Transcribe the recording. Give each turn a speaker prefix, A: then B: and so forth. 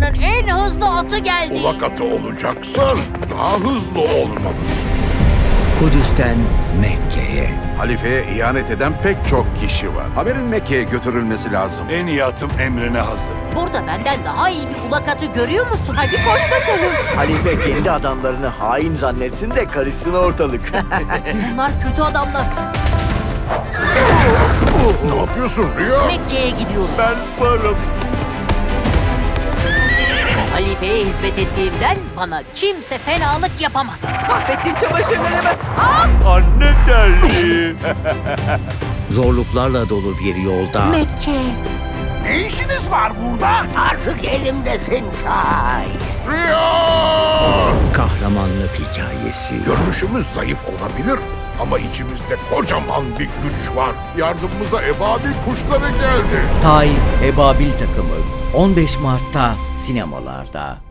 A: dünyanın en hızlı atı geldi.
B: Ulak atı olacaksan daha hızlı olmalısın.
C: Kudüs'ten Mekke'ye.
D: Halifeye ihanet eden pek çok kişi var. Haberin Mekke'ye götürülmesi lazım.
E: En iyi atım emrine hazır.
A: Burada benden daha iyi bir ulak atı görüyor musun? Hadi koş bakalım.
F: Halife kendi adamlarını hain zannetsin de karışsın ortalık.
A: Bunlar kötü adamlar.
B: Ne yapıyorsun Rüya?
A: Mekke'ye gidiyoruz.
F: ben varım.
A: Halifeye hizmet ettiğimden bana kimse fenalık yapamaz.
G: Mahvettin çamaşırları mı?
E: Anne terliği.
C: Zorluklarla dolu bir yolda
A: Mekke.
B: Ne işiniz var burada?
A: Artık elimdesin Tay.
B: Rüya!
C: kahramanlık hikayesi.
B: Görünüşümüz zayıf olabilir ama içimizde kocaman bir güç var. Yardımımıza ebabil kuşları geldi.
C: Tay Ebabil takımı 15 Mart'ta sinemalarda.